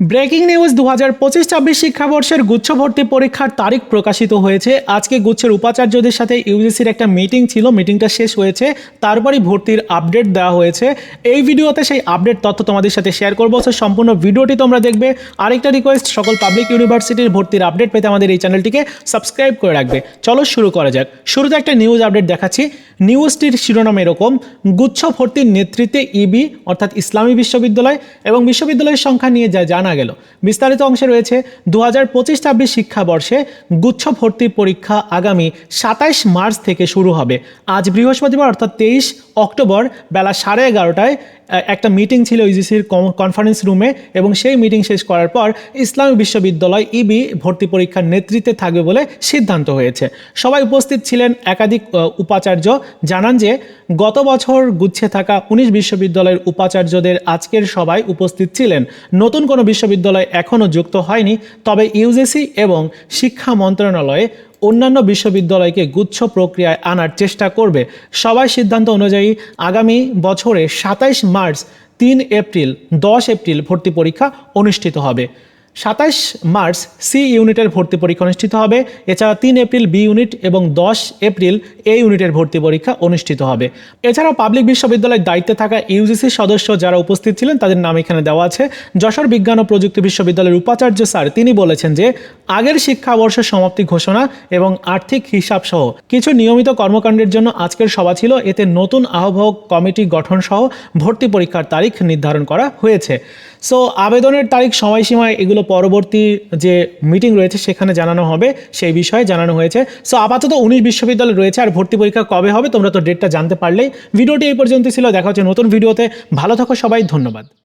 Breaking news দু হাজার পঁচিশ ছাব্বিশ শিক্ষাবর্ষের গুচ্ছ ভর্তি পরীক্ষার তারিখ প্রকাশিত হয়েছে। আজকে গুচ্ছের উপাচার্যদের সাথে ইউজিসির একটা মিটিং ছিল, মিটিংটা শেষ হয়েছে। তারপরই ভর্তির আপডেট দেওয়া হয়েছে। এই ভিডিওতে সেই আপডেট তথ্য তোমাদের সাথে শেয়ার করব। সো সম্পূর্ণ ভিডিওটি তোমরা দেখবে। আরেকটা রিকোয়েস্ট সকল পাবলিক ইউনিভার্সিটির ভর্তির আপডেট পেতে আমাদের এই চ্যানেলটিকে সাবস্ক্রাইব করে রাখবে। চলো শুরু করা যাক। শুরুতে একটা নিউজ আপডেট দেখাচ্ছি। নিউজটির শিরোনাম এরকম, গুচ্ছ ভর্তির নেতৃত্বে ইবি, অর্থাৎ ইসলামী বিশ্ববিদ্যালয় এবং বিশ্ববিদ্যালয়ের সংখ্যা নিয়ে যা জানা গেল। বিস্তারিত অংশে রয়েছে দু হাজার পঁচিশ ছাব্বিশ শিক্ষাবর্ষে গুচ্ছ ভর্তি পরীক্ষা আগামী সাতাইশ মার্চ থেকে শুরু হবে। আজ বৃহস্পতিবার, অর্থাৎ তেইশ অক্টোবর বেলা সাড়ে এগারোটায় একটা মিটিং ছিল ইউজিসির কনফারেন্স রুমে এবং সেই মিটিং শেষ করার পর ইসলামী বিশ্ববিদ্যালয় ইবি ভর্তি পরীক্ষার নেতৃত্বে থাকবে বলে সিদ্ধান্ত হয়েছে। সবাই উপস্থিত ছিলেন একাধিক উপাচার্য জানান যে, গত বছর গুচ্ছে থাকা উনিশ বিশ্ববিদ্যালয়ের উপাচার্যদের আজকের সবাই উপস্থিত ছিলেন। নতুন কোনো বিশ্ববিদ্যালয় এখনও যুক্ত হয়নি, তবে ইউজিসি এবং শিক্ষা মন্ত্রণালয়ে অন্যান্য বিশ্ববিদ্যালয়কে গুচ্ছ প্রক্রিয়ায় আনার চেষ্টা করবে। সবাই সিদ্ধান্ত অনুযায়ী আগামী বছরে সাতাইশ মার্চ, তিন এপ্রিল, দশ এপ্রিল ভর্তি পরীক্ষা অনুষ্ঠিত হবে। সাতাইশ মার্চ সি ইউনিটের ভর্তি পরীক্ষা অনুষ্ঠিত হবে। এছাড়া তিন এপ্রিল বি ইউনিট এবং দশ এপ্রিল এ ইউনিটের ভর্তি পরীক্ষা অনুষ্ঠিত হবে। এছাড়াও পাবলিক বিশ্ববিদ্যালয়ের দায়িত্বে থাকা ইউজিসি সদস্য যারা উপস্থিত ছিলেন, তাদের নাম এখানে দেওয়া আছে। যশোর বিজ্ঞান ও প্রযুক্তি বিশ্ববিদ্যালয়ের উপাচার্য স্যার, তিনি বলেছেন যে, আগের শিক্ষাবর্ষের সমাপ্তি ঘোষণা এবং আর্থিক হিসাব সহ কিছু নিয়মিত কর্মকাণ্ডের জন্য আজকের সভা ছিল। এতে নতুন আহ্বায়ক কমিটি গঠন সহ ভর্তি পরীক্ষার তারিখ নির্ধারণ করা হয়েছে। সো, আবেদনের তারিখ সময়সীমায় এগুলো পরবর্তী যে মিটিং রয়েছে সেখানে জানানো হবে, সেই বিষয়ে জানানো হয়েছে। সো আপাতত উনিশ বিশ্ববিদ্যালয় রয়েছে আর ভর্তি পরীক্ষা কবে হবে তোমরা তো ডেটটা জানতে পারলেই। ভিডিওটি এই পর্যন্ত ছিল, দেখা হচ্ছে নতুন ভিডিওতে। ভালো থাকো সবাই, ধন্যবাদ।